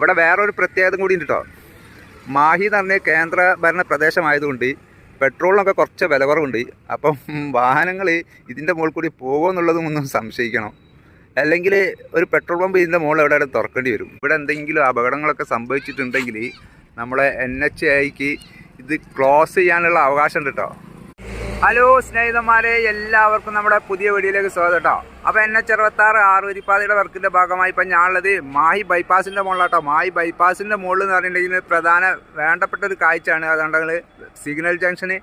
ഇവിടെ വേറൊരു പ്രത്യേകത കൂടി ഉണ്ട് കേട്ടോ മാഹി എന്ന് പറഞ്ഞ കേന്ദ്ര ഭരണ പ്രദേശമായതുകൊണ്ട് പെട്രോളിനൊക്കെ കുറച്ച് വില കുറവുണ്ട്. അപ്പം വാഹനങ്ങൾ ഇതിന്റെ മുകളിൽ കൂടി പോകുമെന്നുള്ളതും ഒന്നും സംശയിക്കണം. അല്ലെങ്കിൽ ഒരു പെട്രോൾ പമ്പ് ഇതിന്റെ മുകളിൽ എവിടെ തുറക്കേണ്ടി വരും. ഇവിടെ എന്തെങ്കിലും അപകടങ്ങളൊക്കെ സംഭവിച്ചിട്ടുണ്ടെങ്കിൽ നമ്മളെ എൻ എച്ച് ഐക്ക് ഇത് ക്ലോസ് ചെയ്യാനുള്ള അവകാശം ഉണ്ട് കേട്ടോ ഹലോ സ്നേഹിതന്മാരെ എല്ലാവർക്കും നമ്മുടെ പുതിയ വീഡിയോയിലേക്ക് സ്വാഗതം കേട്ടോ. അപ്പോൾ എൻ എച്ച് അറുപത്തി ആറ് ആറുവരിപ്പാതയുടെ വർക്കിന്റെ ഭാഗമായി ഇപ്പം ഞാനുള്ളത് മാഹി ബൈപ്പാസിന്റെ മുകളിലാട്ടോ മാഹി ബൈപ്പാസിന്റെ മുകളിൽ എന്ന് പറഞ്ഞിട്ടുണ്ടെങ്കിൽ പ്രധാന വേണ്ടപ്പെട്ട ഒരു കാഴ്ചയാണ്. അതുകൊണ്ടെങ്കിൽ സിഗ്നൽ ജംഗ്ഷന്.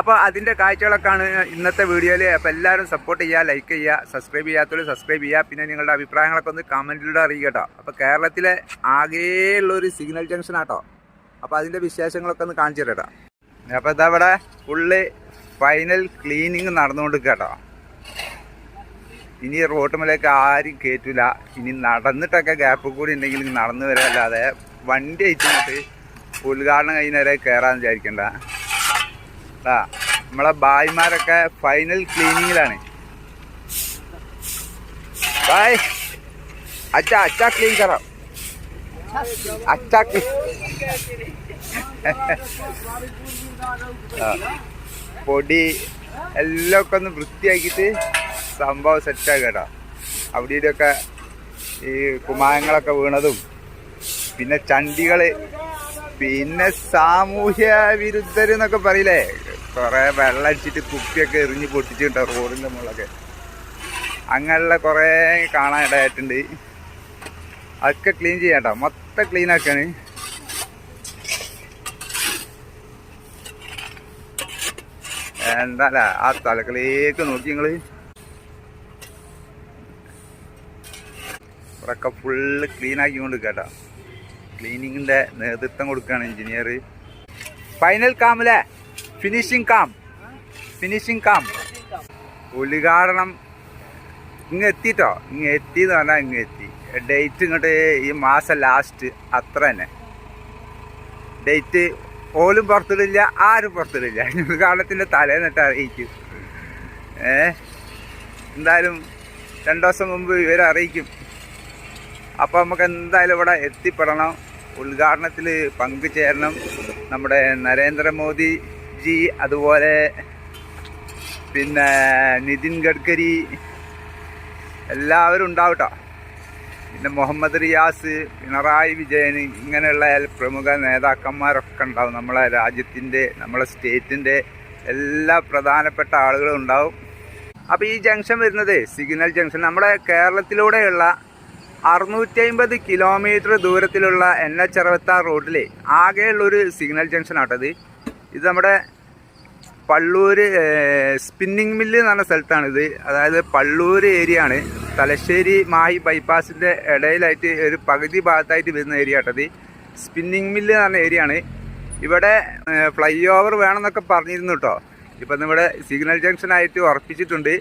അപ്പോൾ അതിന്റെ കാഴ്ചകളൊക്കെയാണ് ഇന്നത്തെ വീഡിയോയിൽ അപ്പോൾ എല്ലാവരും സപ്പോർട്ട് ചെയ്യുക ലൈക്ക് ചെയ്യുക സബ്സ്ക്രൈബ് ചെയ്യാത്തവർ സബ്സ്ക്രൈബ് ചെയ്യുക. പിന്നെ നിങ്ങളുടെ അഭിപ്രായങ്ങളൊക്കെ ഒന്ന് കമന്റിലൂടെ അറിയിക്കുക കേട്ടോ. അപ്പോൾ കേരളത്തിലെ ആകെയുള്ളൊരു സിഗ്നൽ ജംഗ്ഷൻ ആട്ടോ അപ്പോൾ അതിന്റെ വിശേഷങ്ങളൊക്കെ ഒന്ന് കാണിച്ചു തരാം അപ്പോൾ ഇതാ ഇവിടെ ഫുള്ള് ഫൈനൽ ക്ലീനിങ് നടന്നുകൊണ്ട് കേട്ടോ ഇനി റോട്ടുമലേക്ക് ആരും കയറ്റില്ല ഇനി നടന്നിട്ടൊക്കെ ഗ്യാപ്പ് കൂടി ഉണ്ടെങ്കിൽ നടന്നു വരാല്ലാതെ വണ്ടി അയച്ചിട്ട് ഉദ്ഘാടനം കഴിഞ്ഞവരെ കയറാന്ന് വിചാരിക്കണ്ട. നമ്മളെ ബായിമാരൊക്കെ ഫൈനൽ ക്ലീനിങ്ങിലാണ് ബായ് അച്ഛാ അച്ഛാ ക്ലീൻ കറാം അച്ഛാ പൊടി എല്ലാം ഒക്കെ ഒന്ന് വൃത്തിയാക്കിയിട്ട് സംഭവം സെറ്റാക്കുക കേട്ടോ. അവിടെ ഇതൊക്കെ ഈ കുമാരങ്ങളൊക്കെ വീണതും. പിന്നെ ചണ്ടികൾ പിന്നെ സാമൂഹ്യ വിരുദ്ധർ എന്നൊക്കെ പറയില്ലേ? കുറേ വെള്ളം അടിച്ചിട്ട് കുപ്പിയൊക്കെ എറിഞ്ഞ് പൊട്ടിച്ചിട്ടോ റോഡിന്റെ മുകളിലൊക്കെ. അങ്ങനെയുള്ള കുറേ കാണാൻ ഇടയായിട്ടുണ്ട് അതൊക്കെ ക്ലീൻ ചെയ്യാം കേട്ടോ. മൊത്തം ക്ലീൻ ആക്കാണ്. എന്താ ആ തലക്കിലേക്ക് നോക്കി നിങ്ങൾ. ഇവിടെയൊക്കെ ഫുള്ള് ക്ലീൻ ആക്കിക്കൊണ്ട് കേട്ടോ ക്ലീനിങ്ങിന്റെ നേതൃത്വം കൊടുക്കുകയാണ് എഞ്ചിനീയർ ഫൈനൽ കാമല്ലേ ഫിനിഷിംഗ് കാം ഫിനിഷിംഗ് കാം ഉദ്ഘാടനം ഇങ്ങ് എത്തിട്ടോ? ഇങ്ങ് എത്തി എന്ന് പറഞ്ഞാൽ ഇങ്ങ് എത്തി. ഡേറ്റ് ഇങ്ങോട്ട് ഈ മാസം ലാസ്റ്റ് അത്ര തന്നെ. ഡേറ്റ് ഓലും പുറത്തിടില്ല ആരും പുറത്തിടില്ല. കാലത്തിന്റെ തലേന്നിട്ട് അറിയിക്കും. ഏ? എന്തായാലും രണ്ടു ദിവസം മുമ്പ് ഇവരെ അറിയിക്കും. അപ്പോൾ നമുക്ക് എന്തായാലും ഇവിടെ എത്തിപ്പെടണം. ഉദ്ഘാടനത്തിൽ പങ്കുചേരണം നമ്മുടെ നരേന്ദ്രമോദി ജി അതുപോലെ പിന്നെ നിതിൻ ഗഡ്കരി. എല്ലാവരും ഉണ്ടാവും ട്ടോ പിന്നെ മുഹമ്മദ് റിയാസ് പിണറായി വിജയൻ ഇങ്ങനെയുള്ള പ്രമുഖ നേതാക്കന്മാരൊക്കെ ഉണ്ടാവും. നമ്മളെ രാജ്യത്തിന്റെ നമ്മളെ സ്റ്റേറ്റിന്റെ എല്ലാ പ്രധാനപ്പെട്ട ആളുകളും ഉണ്ടാവും. അപ്പോൾ ഈ ജംഗ്ഷൻ വരുന്നത് സിഗ്നൽ ജംഗ്ഷൻ. നമ്മുടെ കേരളത്തിലൂടെയുള്ള അറുന്നൂറ്റി അമ്പത് കിലോമീറ്റർ ദൂരത്തിലുള്ള എൻ എച്ച് അറുപത്താറ് റോഡിൽ ആകെയുള്ളൊരു സിഗ്നൽ ജംഗ്ഷൻ ആട്ടത് ഇത് നമ്മുടെ പള്ളൂർ സ്പിന്നിങ് മില്ല് എന്ന് പറഞ്ഞ സ്ഥലത്താണിത്. അതായത് പള്ളൂർ ഏരിയ ആണ് തലശ്ശേരി മാഹി ബൈപ്പാസിന്റെ ഇടയിലായിട്ട് ഒരു പകുതി ഭാഗത്തായിട്ട് വരുന്ന ഏരിയ ആട്ടത് സ്പിന്നിങ് മില്ല് എന്ന് പറഞ്ഞ ഏരിയ ആണ് ഇവിടെ ഫ്ലൈ ഓവർ വേണമെന്നൊക്കെ പറഞ്ഞിരുന്നു കേട്ടോ ഇപ്പം ഇവിടെ സിഗ്നൽ ജംഗ്ഷനായിട്ട് ഉറപ്പിച്ചിട്ടുണ്ട്.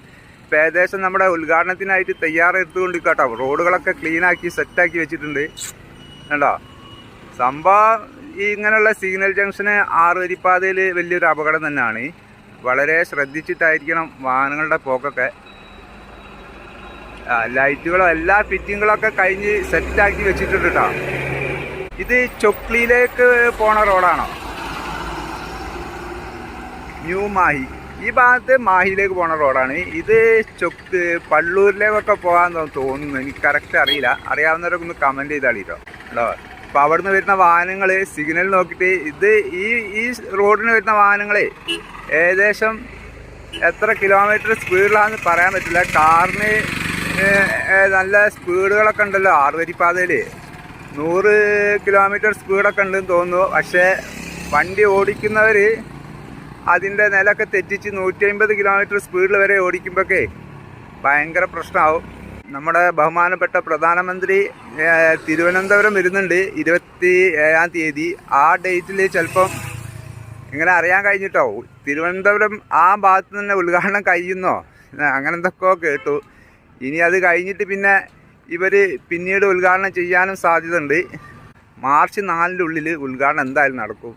ഇപ്പം ഏകദേശം നമ്മുടെ ഉദ്ഘാടനത്തിനായിട്ട് തയ്യാറെടുത്തുകൊണ്ട് കേട്ടോ റോഡുകളൊക്കെ ക്ലീനാക്കി സെറ്റാക്കി വെച്ചിട്ടുണ്ട്. കണ്ടോ? സംഭവം ഇങ്ങനെയുള്ള സിഗ്നൽ ജംഗ്ഷന് ആറുവരിപ്പാതയിൽ വലിയൊരു അപകടം തന്നെയാണ്. വളരെ ശ്രദ്ധിച്ചിട്ടായിരിക്കണം വാഹനങ്ങളുടെ പോക്കൊക്കെ. ലൈറ്റുകളും എല്ലാ ഫിറ്റിങ്ങുകളൊക്കെ കഴിഞ്ഞ് സെറ്റാക്കി വെച്ചിട്ടുണ്ട് കേട്ടോ ഇത് ചൊക്ലിയിലേക്ക് പോണ റോഡാണോ? ന്യൂ മാഹി. ഈ ഭാഗത്ത് മാഹിയിലേക്ക് പോണ റോഡാണ്. ഇത് ചൊക്ക് പള്ളൂരിലേക്കൊക്കെ പോകാൻ തോന്നുന്നു. എനിക്ക് കറക്റ്റ് അറിയില്ല. അറിയാവുന്നവരൊക്കെ ഒന്ന് കമന്റ് ചെയ്താളിട്ടോ കേട്ടോ അപ്പോൾ അവിടുന്ന് വരുന്ന വാഹനങ്ങൾ സിഗ്നൽ നോക്കിയിട്ട് ഇത് ഈ ഈ റോഡിന് വരുന്ന വാഹനങ്ങളെ ഏകദേശം എത്ര കിലോമീറ്റർ സ്പീഡിലാണെന്ന് പറയാൻ പറ്റില്ല. കാറിന് നല്ല സ്പീഡുകളൊക്കെ ഉണ്ടല്ലോ ആറുവരിപ്പാതയിൽ നൂറ് കിലോമീറ്റർ സ്പീഡൊക്കെ ഉണ്ടെന്ന് തോന്നുന്നു. പക്ഷേ വണ്ടി ഓടിക്കുന്നവർ അതിന്റെ നിലൊക്കെ തെറ്റിച്ച് നൂറ്റി അമ്പത് കിലോമീറ്റർ സ്പീഡിൽ വരെ ഓടിക്കുമ്പോഴൊക്കെ ഭയങ്കര പ്രശ്നമാവും. നമ്മുടെ ബഹുമാനപ്പെട്ട പ്രധാനമന്ത്രി തിരുവനന്തപുരം വരുന്നുണ്ട്. ഇരുപത്തി ഏഴാം തീയതി. ആ ഡേറ്റിൽ ചിലപ്പം ഇങ്ങനെ അറിയാൻ കഴിഞ്ഞിട്ടോ? തിരുവനന്തപുരം ആ ഭാഗത്ത് തന്നെ ഉദ്ഘാടനം കഴിയുന്നോ? അങ്ങനെ കേട്ടു. ഇനി അത് കഴിഞ്ഞിട്ട് പിന്നെ ഇവർ പിന്നീട് ഉദ്ഘാടനം ചെയ്യാനും സാധ്യതയുണ്ട്. മാർച്ച് നാലിന്റെ ഉള്ളിൽ ഉദ്ഘാടനം എന്തായാലും നടക്കും.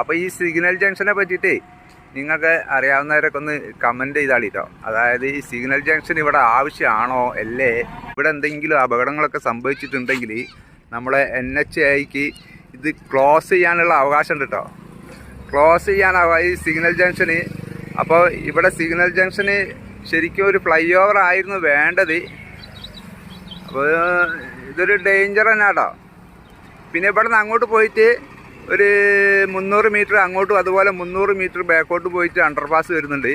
അപ്പോൾ ഈ സിഗ്നൽ ജംഗ്ഷനെ പറ്റിയിട്ടേ നിങ്ങൾക്ക് അറിയാവുന്നവരൊക്കെ ഒന്ന് കമന്റ് ചെയ്താളിട്ടോ. അതായത് ഈ സിഗ്നൽ ജംഗ്ഷൻ ഇവിടെ ആവശ്യമാണോ അല്ലേ? ഇവിടെ എന്തെങ്കിലും അപകടങ്ങളൊക്കെ സംഭവിച്ചിട്ടുണ്ടെങ്കിൽ നമ്മളെ എൻ എച്ച് ഐക്ക് ഇത് ക്ലോസ് ചെയ്യാനുള്ള അവകാശം ഉണ്ട് കേട്ടോ ക്ലോസ് ചെയ്യാൻ ഈ സിഗ്നൽ ജംഗ്ഷന് അപ്പോൾ ഇവിടെ സിഗ്നൽ ജംഗ്ഷന് ശരിക്കും ഒരു ഫ്ലൈ ഓവർ ആയിരുന്നു വേണ്ടത്. അപ്പോൾ ഇതൊരു ഡേഞ്ചർ തന്നെ കേട്ടോ പിന്നെ ഇവിടെ നിന്ന് അങ്ങോട്ട് പോയിട്ട് ഒരു മുന്നൂറ് മീറ്റർ അങ്ങോട്ടും അതുപോലെ മുന്നൂറ് മീറ്റർ ബാക്കോട്ട് പോയിട്ട് അണ്ടർപാസ് വരുന്നുണ്ട്.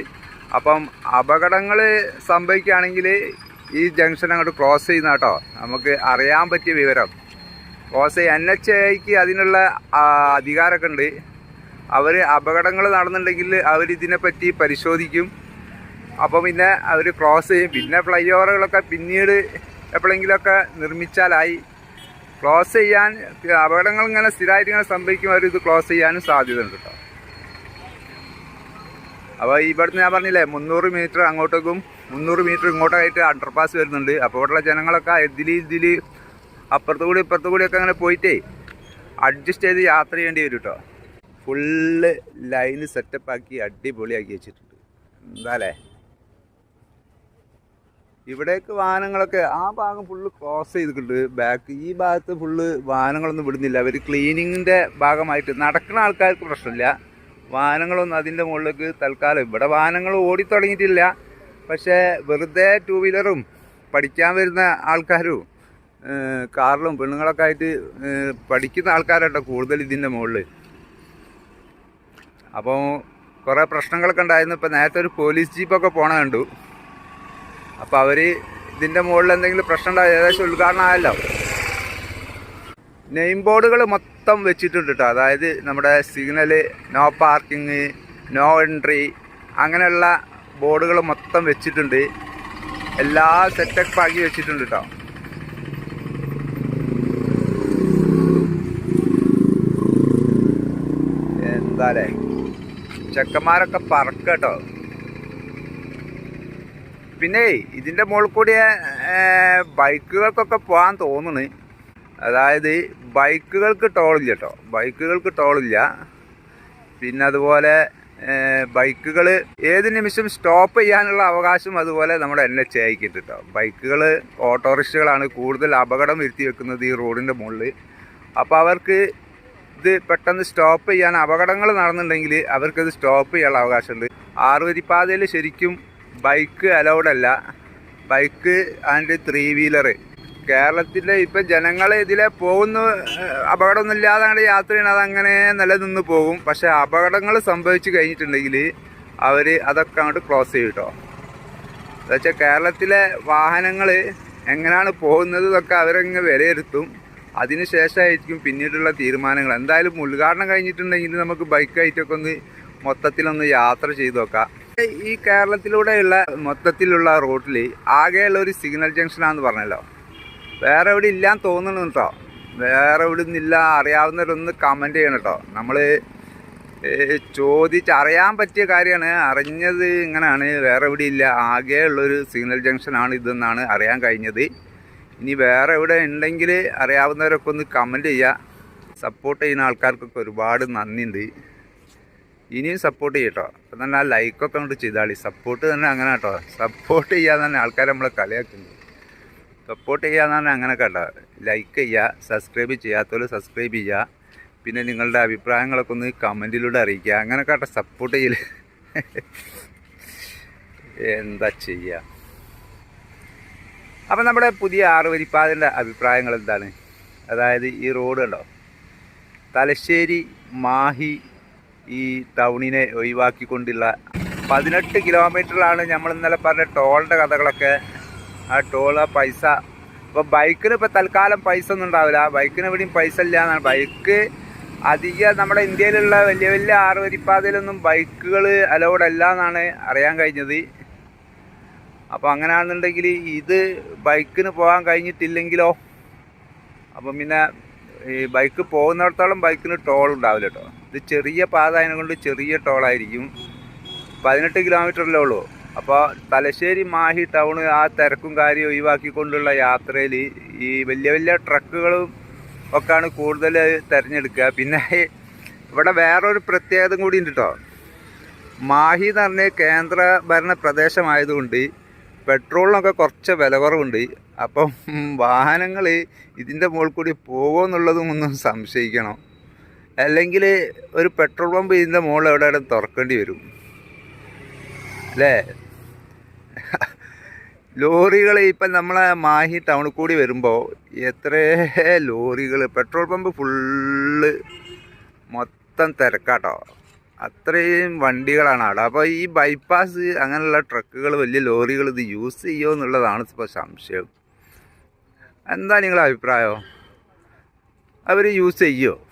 അപ്പം അപകടങ്ങൾ സംഭവിക്കുകയാണെങ്കിൽ ഈ ജംഗ്ഷൻ അങ്ങോട്ട് ക്രോസ് ചെയ്യുന്ന കേട്ടോ. നമുക്ക് അറിയാൻ പറ്റിയ വിവരം. ക്രോസ് എൻ എച്ച് എക്ക് അതിനുള്ള അധികാരമൊക്കെ ഉണ്ട്. അവർ അപകടങ്ങൾ നടന്നിട്ടുണ്ടെങ്കിൽ അവരിതിനെപ്പറ്റി പരിശോധിക്കും. അപ്പോൾ പിന്നെ അവർ ക്രോസ് ചെയ്യും. പിന്നെ ഫ്ലൈ ഓവറുകളൊക്കെ പിന്നീട് എപ്പോഴെങ്കിലുമൊക്കെ നിർമ്മിച്ചാലായി. ക്ലോസ് ചെയ്യാൻ അപകടങ്ങൾ ഇങ്ങനെ സ്ഥിരമായിട്ട് ഇങ്ങനെ സംഭവിക്കും അവർ ഇത് ക്ലോസ് ചെയ്യാനും സാധ്യത ഉണ്ട് കേട്ടോ അപ്പോൾ ഇവിടുന്ന് ഞാൻ പറഞ്ഞില്ലേ മുന്നൂറ് മീറ്റർ അങ്ങോട്ടേക്കും മുന്നൂറ് മീറ്റർ ഇങ്ങോട്ടായിട്ട് അണ്ടർപാസ് വരുന്നുണ്ട്. അപ്പോൾ ഇവിടെയുള്ള ജനങ്ങളൊക്കെ ഇതിൽ ഇതിൽ അപ്പുറത്തു കൂടി ഇപ്പുറത്തു കൂടിയൊക്കെ അങ്ങനെ പോയിട്ടേ അഡ്ജസ്റ്റ് ചെയ്ത് യാത്ര ചെയ്യേണ്ടി വരും കേട്ടോ ഫുള്ള് ലൈന് സെറ്റപ്പാക്കി അടിപൊളിയാക്കി വെച്ചിട്ടുണ്ട്. എന്താല്ലേ ഇവിടേക്ക് വാഹനങ്ങളൊക്കെ ആ ഭാഗം ഫുള്ള് ക്രോസ് ചെയ്തിട്ടുണ്ട്. ബാക്ക് ഈ ഭാഗത്ത് ഫുള്ള് വാഹനങ്ങളൊന്നും വിടുന്നില്ല. അവർ ക്ലീനിങ്ങിന്റെ ഭാഗമായിട്ട് നടക്കുന്ന ആൾക്കാർക്ക് പ്രശ്നമില്ല. വാഹനങ്ങളൊന്നും അതിന്റെ മുകളിലേക്ക് തൽക്കാലം ഇവിടെ വാഹനങ്ങൾ ഓടിത്തുടങ്ങിയിട്ടില്ല പക്ഷേ വെറുതെ ടൂ വീലറും പഠിക്കാൻ വരുന്ന ആൾക്കാരും കാറിലും പെണ്ണുങ്ങളൊക്കെ ആയിട്ട് പഠിക്കുന്ന ആൾക്കാരാട്ടോ കൂടുതൽ ഇതിന്റെ മുകളിൽ അപ്പോൾ കുറേ പ്രശ്നങ്ങളൊക്കെ ഉണ്ടായിരുന്നു. ഇപ്പോൾ നേരത്തെ ഒരു പോലീസ് ജീപ്പൊക്കെ പോണ കണ്ടു. അപ്പോൾ അവർ ഇതിന്റെ മുകളിൽ എന്തെങ്കിലും പ്രശ്നം ഉണ്ടായി ഏകദേശം ഉദ്ഘാടനം ആയല്ലോ നെയിം ബോർഡുകൾ മൊത്തം വെച്ചിട്ടുണ്ട് കേട്ടോ അതായത് നമ്മുടെ signal no parking no entry അങ്ങനെയുള്ള ബോർഡുകൾ മൊത്തം വെച്ചിട്ടുണ്ട്. എല്ലാ സെറ്റപ്പ് ആക്കി വെച്ചിട്ടുണ്ട് കേട്ടോ എന്താലേ ചെക്കന്മാരൊക്കെ പറക്ക കേട്ടോ പിന്നെ ഇതിന്റെ മുകളിൽ കൂടി ബൈക്കുകൾക്കൊക്കെ പോകാൻ തോന്നുന്നു. അതായത് ബൈക്കുകൾക്ക് ടോളില്ല കേട്ടോ ബൈക്കുകൾക്ക് ടോളില്ല പിന്നെ അതുപോലെ ബൈക്കുകൾ ഏത് നിമിഷം സ്റ്റോപ്പ് ചെയ്യാനുള്ള അവകാശം അതുപോലെ നമ്മുടെ എൻ എച്ച് ഐക്കിട്ട് കേട്ടോ ബൈക്കുകൾ ഓട്ടോറിക്ഷകളാണ് കൂടുതൽ അപകടം വരുത്തി വെക്കുന്നത് ഈ റോഡിന്റെ മുകളിൽ അപ്പോൾ അവർക്ക് ഇത് പെട്ടെന്ന് സ്റ്റോപ്പ് ചെയ്യാൻ അപകടങ്ങൾ നടന്നിട്ടുണ്ടെങ്കിൽ അവർക്കത് സ്റ്റോപ്പ് ചെയ്യാനുള്ള അവകാശമുണ്ട് ആറുവരിപ്പാതയിൽ ശരിക്കും ബൈക്ക് അലൗഡ് അല്ല. ബൈക്ക് ആൻഡ് ത്രീ വീലർ കേരളത്തിലെ ഇപ്പം ജനങ്ങൾ ഇതിലെ പോകുന്ന അപകടമൊന്നും അപകടമൊന്നുമില്ലാതെ അങ്ങോട്ട് യാത്ര ചെയ്യണം അതങ്ങനെ നിലനിന്ന് പോകും. പക്ഷെ അപകടങ്ങൾ സംഭവിച്ചു കഴിഞ്ഞിട്ടുണ്ടെങ്കിൽ അവർ അതൊക്കെ അങ്ങോട്ട് ക്ലോസ് ചെയ്യും കേട്ടോ എന്നുവെച്ചാൽ കേരളത്തിലെ വാഹനങ്ങൾ എങ്ങനെയാണ് പോകുന്നത് എന്നൊക്കെ അവരങ്ങ് വിലയിരുത്തും. അതിന് ശേഷമായിരിക്കും പിന്നീടുള്ള തീരുമാനങ്ങൾ എന്തായാലും ഉദ്ഘാടനം കഴിഞ്ഞിട്ടുണ്ടെങ്കിൽ നമുക്ക് ബൈക്കായിട്ടൊക്കെ ഒന്ന് മൊത്തത്തിലൊന്ന് യാത്ര ചെയ്ത് നോക്കാം. ഈ കേരളത്തിലൂടെയുള്ള മൊത്തത്തിലുള്ള റൂട്ടിൽ ആകെയുള്ള ഒരു സിഗ്നൽ ജംഗ്ഷനാന്ന് പറഞ്ഞല്ലോ. വേറെ എവിടെ ഇല്ലാന്ന് തോന്നുന്നു കേട്ടോ വേറെ എവിടെ നിന്നില്ല അറിയാവുന്നവരൊന്ന് കമന്റ് ചെയ്യണം കേട്ടോ നമ്മൾ ചോദിച്ച് അറിയാൻ പറ്റിയ കാര്യമാണ്. അറിഞ്ഞത് ഇങ്ങനെയാണ് വേറെ എവിടെ ഇല്ല. ആകെയുള്ളൊരു സിഗ്നൽ ജംഗ്ഷനാണ് ഇതെന്നാണ് അറിയാൻ കഴിഞ്ഞത്. ഇനി വേറെ എവിടെ ഉണ്ടെങ്കിൽ അറിയാവുന്നവരൊക്കെ ഒന്ന് കമന്റ് ചെയ്യുക സപ്പോർട്ട് ചെയ്യുന്ന ആൾക്കാർക്കൊക്കെ ഒരുപാട് നന്ദിയുണ്ട് ഇനിയും സപ്പോർട്ട് ചെയ്യട്ടോ. അപ്പം തന്നെ ആ ലൈക്കൊക്കെ അങ്ങോട്ട് ചെയ്താളി. സപ്പോർട്ട് തന്നെ അങ്ങനെ കേട്ടോ. സപ്പോർട്ട് ചെയ്യാതെ തന്നെ ആൾക്കാർ നമ്മളെ കളിയാക്കുന്നത് സപ്പോർട്ട് ചെയ്യാന്ന് പറഞ്ഞാൽ അങ്ങനെ കേട്ടോ. ലൈക്ക് ചെയ്യുക സബ്സ്ക്രൈബ് ചെയ്യാത്തവർ സബ്സ്ക്രൈബ് ചെയ്യുക പിന്നെ നിങ്ങളുടെ അഭിപ്രായങ്ങളൊക്കെ ഒന്ന് കമന്റിലൂടെ അറിയിക്കുക. അങ്ങനെ കേട്ടോ സപ്പോർട്ട് ചെയ്യൽ എന്താ ചെയ്യുക അപ്പം നമ്മുടെ പുതിയ ആറ് ആറുവരിപ്പാതിന്റെ അഭിപ്രായങ്ങൾ എന്താണ്? അതായത് ഈ റോഡ് കണ്ടോ? തലശ്ശേരി മാഹി ഈ ടൗണിനെ ഒഴിവാക്കിക്കൊണ്ടുള്ള പതിനെട്ട് കിലോമീറ്ററിലാണ് നമ്മൾ ഇന്നലെ പറഞ്ഞ ടോളിന്റെ കഥകളൊക്കെ. ആ ടോൾ പൈസ. ഇപ്പോൾ ബൈക്കിന് ഇപ്പോൾ തൽക്കാലം പൈസ ഒന്നും ഉണ്ടാവില്ല. ബൈക്കിന് എവിടെയും പൈസ ഇല്ല എന്നാണ്. ബൈക്ക് അധികം നമ്മുടെ ഇന്ത്യയിലുള്ള വലിയ വലിയ ആറുവരിപ്പാതയിലൊന്നും ബൈക്കുകൾ അലൗഡ് അല്ല എന്നാണ് അറിയാൻ കഴിഞ്ഞത്. അപ്പോൾ അങ്ങനെയാണെന്നുണ്ടെങ്കിൽ ഇത് ബൈക്കിന് പോകാൻ കഴിഞ്ഞിട്ടില്ലെങ്കിലോ? അപ്പം പിന്നെ ഈ ബൈക്ക് പോകുന്നിടത്തോളം ബൈക്കിന് ടോൾ ഉണ്ടാവില്ല കേട്ടോ. ഇത് ചെറിയ പാത ആയതുകൊണ്ട് ചെറിയ ടോളായിരിക്കും. പതിനെട്ട് കിലോമീറ്ററല്ലേ ഉള്ളൂ. അപ്പോൾ തലശ്ശേരി മാഹി ടൗൺ ആ തിരക്കും കാര്യം ഒഴിവാക്കിക്കൊണ്ടുള്ള യാത്രയിൽ ഈ വലിയ വലിയ ട്രക്കുകളും ഒക്കെയാണ് കൂടുതൽ തിരഞ്ഞെടുക്കുക. പിന്നെ ഇവിടെ വേറൊരു പ്രത്യേകത കൂടി ഉണ്ട് കേട്ടോ മാഹി എന്ന് പറഞ്ഞ കേന്ദ്ര ഭരണ പ്രദേശമായതുകൊണ്ട് പെട്രോളിനൊക്കെ കുറച്ച് വില കുറവുണ്ട്. അപ്പം വാഹനങ്ങൾ ഇതിന്റെ മുകളിൽ കൂടി പോകുമെന്നുള്ളതും ഒന്നും സംശയിക്കണം. അല്ലെങ്കിൽ ഒരു പെട്രോൾ പമ്പ് ഇതിന്റെ മുകളിൽ എവിടെ തുറക്കേണ്ടി വരും. അല്ലേ? ലോറികൾ ഇപ്പം നമ്മളെ മാഹി ടൗണിൽ കൂടി വരുമ്പോൾ എത്ര ലോറികൾ പെട്രോൾ പമ്പ് ഫുള്ള് മൊത്തം തിരക്കാട്ടോ. അത്രയും വണ്ടികളാണ് അവിടെ. അപ്പോൾ ഈ ബൈപ്പാസ് അങ്ങനെയുള്ള ട്രക്കുകൾ വലിയ ലോറികൾ ഇത് യൂസ് ചെയ്യുമോ എന്നുള്ളതാണ് ഇപ്പോൾ സംശയം. എന്താ നിങ്ങളുടെ അഭിപ്രായം? അവർ യൂസ് ചെയ്യുമോ?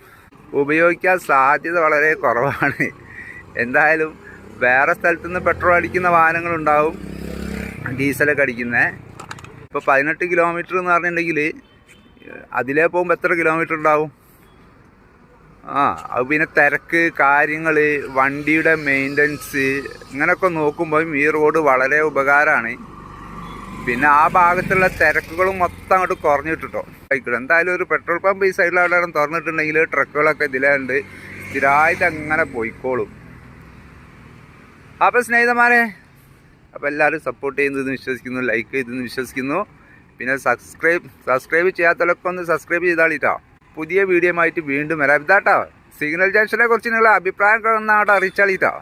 ഉപയോഗിക്കാൻ സാധ്യത വളരെ കുറവാണ്. എന്തായാലും വേറെ സ്ഥലത്തു നിന്ന് പെട്രോൾ അടിക്കുന്ന വാഹനങ്ങളുണ്ടാവും ഡീസലൊക്കെ അടിക്കുന്നത് ഇപ്പോൾ പതിനെട്ട് കിലോമീറ്റർ എന്ന് പറഞ്ഞിട്ടുണ്ടെങ്കിൽ അതിലേ പോകുമ്പോൾ എത്ര കിലോമീറ്റർ ഉണ്ടാവും? ആ അത് പിന്നെ തിരക്ക് കാര്യങ്ങൾ വണ്ടിയുടെ മെയിന്റനൻസ് ഇങ്ങനെയൊക്കെ നോക്കുമ്പോൾ ഈ റോഡ് വളരെ ഉപകാരമാണ്. പിന്നെ ആ ഭാഗത്തുള്ള തിരക്കുകളും മൊത്തം അങ്ങോട്ട് കുറഞ്ഞിട്ടോ ആയിക്കോട്ടെ എന്തായാലും ഒരു പെട്രോൾ പമ്പ് ഈ സൈഡിൽ അവിടെ തുറന്നിട്ടുണ്ടെങ്കിൽ ട്രക്കുകളൊക്കെ ഇതിലുണ്ട് സ്ഥിരമായിട്ട് അങ്ങനെ പോയിക്കോളും. അപ്പോൾ സ്നേഹിതന്മാരെ അപ്പോൾ എല്ലാവരും സപ്പോർട്ട് ചെയ്യുന്നതെന്ന് വിശ്വസിക്കുന്നു ലൈക്ക് ചെയ്തെന്ന് വിശ്വസിക്കുന്നു. പിന്നെ സബ്സ്ക്രൈബ് സബ്സ്ക്രൈബ് ചെയ്യാത്തവരൊക്കെ ഒന്ന് സബ്സ്ക്രൈബ് ചെയ്താളിട്ടോ. പുതിയ വീഡിയോ ആയിട്ട് വീണ്ടും വരാം. ഇതാട്ടോ സിഗ്നൽ ജംഗ്ഷനെ കുറിച്ച് നിങ്ങളുടെ അഭിപ്രായം ഒന്നായിട്ട് അറിയിച്ചാളിട്ടോ.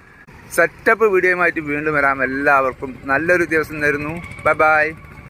സെറ്റപ്പ് വീഡിയോയുമായിട്ട് വീണ്ടും വരാം. എല്ലാവർക്കും നല്ലൊരു ദിവസം തരുന്നു. Bye bye